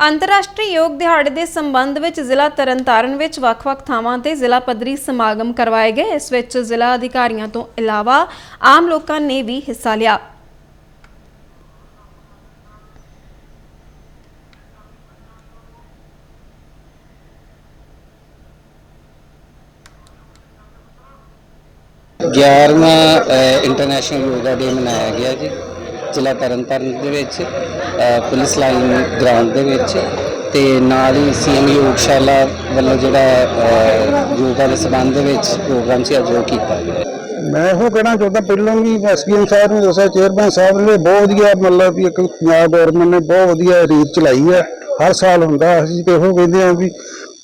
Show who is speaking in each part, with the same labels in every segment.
Speaker 1: ਅੰਤਰਰਾਸ਼ਟਰੀ ਯੋਗ ਦਿਹਾੜੇ ਦੇ ਸੰਬੰਧ ਵਿੱਚ ਜ਼ਿਲ੍ਹਾ ਤਰਨਤਾਰਨ ਵਿੱਚ ਵੱਖ-ਵੱਖ ਥਾਵਾਂ ਤੇ ਜ਼ਿਲ੍ਹਾ ਪੱਧਰੀ ਸਮਾਗਮ ਕਰਵਾਏ ਗਏ। ਇਸ ਵਿੱਚ ਜ਼ਿਲ੍ਹਾ ਅਧਿਕਾਰੀਆਂ ਤੋਂ ਇਲਾਵਾ ਆਮ ਲੋਕਾਂ ਨੇ ਵੀ ਹਿੱਸਾ ਲਿਆ।
Speaker 2: ਗਿਆਰਵਾਂ ਇੰਟਰਨੈਸ਼ਨਲ ਯੋਗਾ ਡੇ ਮਨਾਇਆ ਗਿਆ ਜੀ। ਜ਼ਿਲ੍ਹਾ ਤਰਨਤਾਰਨ ਦੇ ਵਿੱਚ ਪੁਲਿਸ ਲਾਈਨ ਗਰਾਊਂਡ ਦੇ ਵਿੱਚ ਤੇ ਨਾਲ ਹੀ ਸੀਐਮ ਯੋਗਸ਼ਾਲਾ ਵੱਲੋਂ ਜਿਹੜਾ ਅ, ਯੋਗਾ ਦੇ ਸੰਬੰਧ ਦੇ ਵਿੱਚ ਪ੍ਰੋਗਰਾਮ ਸੀ ਅੱਜ ਉਹ ਕੀਤਾ। ਗਿਆ
Speaker 3: ਮੈਂ ਇਹੋ ਕਹਿਣਾ ਚਾਹੁੰਦਾ ਪਹਿਲਾਂ ਵੀ ਐਸਪੀਐਮ ਸਾਹਿਬ ਨੇ ਦੱਸਿਆ ਚੇਅਰਮੈਨ ਸਾਹਿਬ ਨੇ ਬਹੁਤ ਵਧੀਆ ਮਤਲਬ ਵੀ ਇੱਕ ਪੰਜਾਬ ਗਵਰਨਮੈਂਟ ਨੇ ਬਹੁਤ ਵਧੀਆ ਰੀਤ ਚਲਾਈ ਹੈ। ਹਰ ਸਾਲ ਹੁੰਦਾ ਅਸੀਂ ਤੇ ਇਹੋ ਕਹਿੰਦੇ ਆ ਵੀ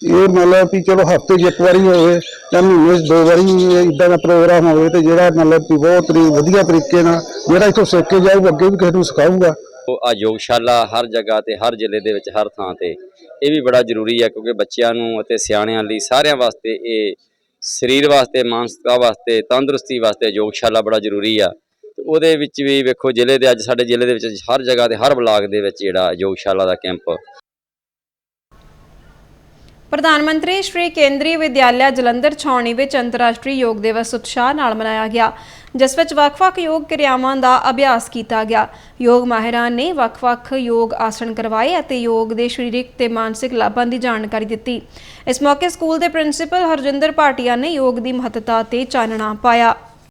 Speaker 3: ਇਹ ਮਤਲਬ ਵੀ ਚਲੋ ਹਫ਼ਤੇ 'ਚ ਇੱਕ ਵਾਰੀ ਹੋਵੇ ਜਾਂ ਮਹੀਨੇ 'ਚ ਦੋ ਵਾਰੀ ਇਦਾਂ ਦਾ ਪ੍ਰੋਗਰਾਮ ਹੋਵੇ ਤੇ ਜਿਹੜਾ ਮਤਲਬ ਵੀ ਬਹੁਤ ਤਰੀ, ਵਧੀਆ ਤਰੀਕੇ ਨਾਲ ਜਿਹੜਾ ਇੱਥੋਂ ਸਿੱਖ ਕੇ ਜਾਊਗਾ, ਅੱਗੇ ਵੀ ਕਿਸੇ ਨੂੰ ਸਿਖਾਊਗਾ।
Speaker 4: ਉਹ ਆ ਯੋਗਸ਼ਾਲਾ ਹਰ ਜਗ੍ਹਾ ਤੇ, ਹਰ ਜ਼ਿਲ੍ਹੇ ਦੇ ਵਿੱਚ, ਹਰ ਥਾਂ ਤੇ। ਇਹ ਵੀ ਬੜਾ ਜ਼ਰੂਰੀ ਹੈ ਕਿਉਂਕਿ ਬੱਚਿਆਂ ਨੂੰ ਅਤੇ ਸਿਆਣਿਆਂ ਲਈ ਸਾਰਿਆਂ ਵਾਸਤੇ ਇਹ ਸਰੀਰ ਵਾਸਤੇ, ਮਾਨਸਿਕਤਾ ਵਾਸਤੇ, ਤੰਦਰੁਸਤੀ ਵਾਸਤੇ ਯੋਗਸ਼ਾਲਾ ਬੜਾ ਜ਼ਰੂਰੀ ਆ। ਤੇ ਉਹਦੇ ਵਿੱਚ ਵੀ ਵੇਖੋ ਜ਼ਿਲ੍ਹੇ ਦੇ, ਅੱਜ ਸਾਡੇ ਜ਼ਿਲ੍ਹੇ ਦੇ ਵਿੱਚ ਹਰ ਜਗ੍ਹਾ ਤੇ, ਹਰ ਬਲਾਕ ਦੇ ਵਿੱਚ ਜਿਹੜਾ ਯੋਗਸ਼ਾਲਾ ਦਾ ਕੈਂਪ
Speaker 1: ਪ੍ਰਧਾਨ ਮੰਤਰੀ ਸ਼੍ਰੀ ਕੇਂਦਰੀ ਵਿਦਿਆਲਿਆ ਜਲੰਧਰ ਛਾਉਣੀ ਵਿੱਚ ਅੰਤਰਰਾਸ਼ਟਰੀ ਯੋਗ ਦਿਵਸ ਉਤਸ਼ਾਹ ਨਾਲ ਮਨਾਇਆ ਗਿਆ, ਜਿਸ ਵਿੱਚ ਵੱਖ-ਵੱਖ ਯੋਗ ਕਿਰਿਆਵਾਂ ਦਾ ਅਭਿਆਸ ਕੀਤਾ ਗਿਆ। ਯੋਗ ਮਾਹਿਰਾਂ ਨੇ ਵੱਖ-ਵੱਖ ਯੋਗ ਆਸਣ ਕਰਵਾਏ ਅਤੇ ਯੋਗ ਦੇ ਸਰੀਰਕ ਤੇ ਮਾਨਸਿਕ ਲਾਭਾਂ ਦੀ ਜਾਣਕਾਰੀ ਦਿੱਤੀ। ਇਸ ਮੌਕੇ ਸਕੂਲ ਦੇ ਪ੍ਰਿੰਸੀਪਲ ਹਰਜਿੰਦਰ ਭਾਟੀਆ ਨੇ ਯੋਗ ਦੀ ਮਹੱਤਤਾ ਤੇ ਚਾਨਣਾ ਪਾਇਆ।